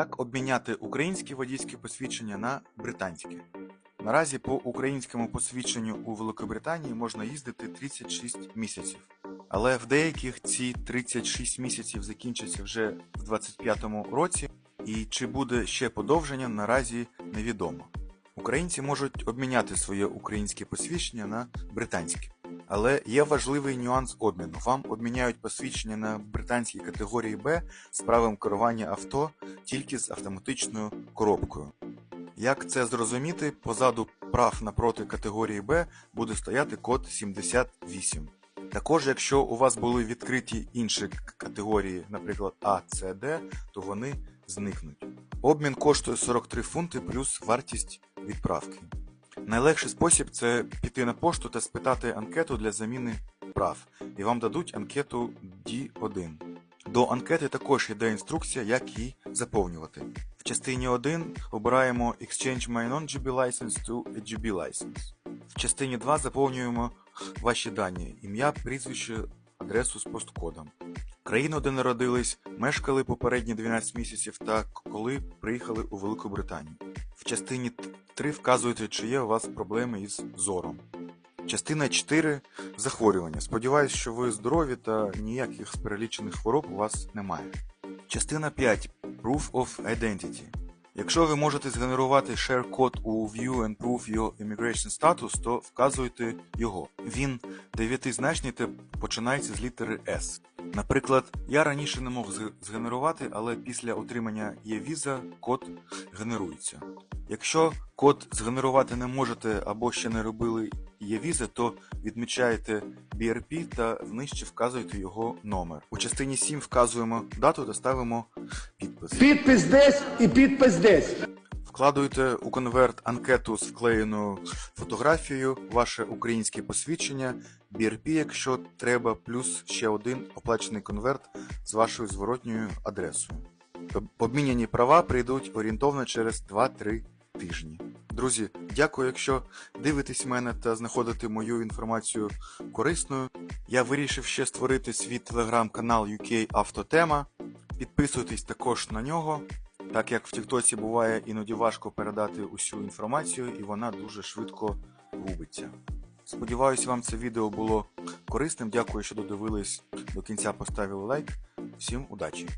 Як обміняти українське водійське посвідчення на британське? Наразі по українському посвідченню у Великобританії можна їздити 36 місяців. Але в деяких ці 36 місяців закінчаться вже в 25-му році, і чи буде ще подовження, наразі невідомо. Українці можуть обміняти своє українське посвідчення на британське. Але є важливий нюанс обміну. Вам обміняють посвідчення на британській категорії Б з правом керування авто тільки з автоматичною коробкою. Як це зрозуміти, позаду прав напроти категорії Б буде стояти код 78. Також, якщо у вас були відкриті інші категорії, наприклад А, С, Д, то вони зникнуть. Обмін коштує 43 фунти плюс вартість відправки. Найлегший спосіб це піти на пошту та спитати анкету для заміни прав, і вам дадуть анкету D1. До анкети також йде інструкція, як її заповнювати. В частині 1 обираємо Exchange My Non-GB License to a GB License. В частині 2 заповнюємо ваші дані, ім'я, прізвище, адресу з посткодом. Країну, де народились, мешкали попередні 12 місяців та коли приїхали у Велику Британію. В частині 3 вказуєте, чи є у вас проблеми із зором. Частина 4 захворювання. Сподіваюсь, що ви здорові та ніяких перелічених хвороб у вас немає. Частина 5 Proof of Identity. Якщо ви можете згенерувати share код у View and Proof Your Immigration Status, то вказуйте його. Він дев'ятизначний та починається з літери S. Наприклад, я раніше не мог згенерувати, але після отримання є-віза код генерується. Якщо код згенерувати не можете або ще не робили є-візи, то відмічаєте BRP та внижче вказуєте його номер. У частині 7 вказуємо дату та ставимо підпис. Підпис десь і підпис десь. Вкладуєте у конверт анкету з фотографією, ваше українське посвідчення, BRP, якщо треба, плюс ще один оплачений конверт з вашою зворотньою адресою. Об- Обміняні права прийдуть орієнтовно через 2-3 тижні. Друзі, дякую, якщо дивитесь мене та знаходите мою інформацію корисною. Я вирішив ще створити свій телеграм-канал UK Автотема. Підписуйтесь також на нього. Так як в Тіктоці буває іноді важко передати усю інформацію, і вона дуже швидко губиться. Сподіваюсь, вам це відео було корисним. Дякую, що додивились до кінця, поставили лайк. Всім удачі!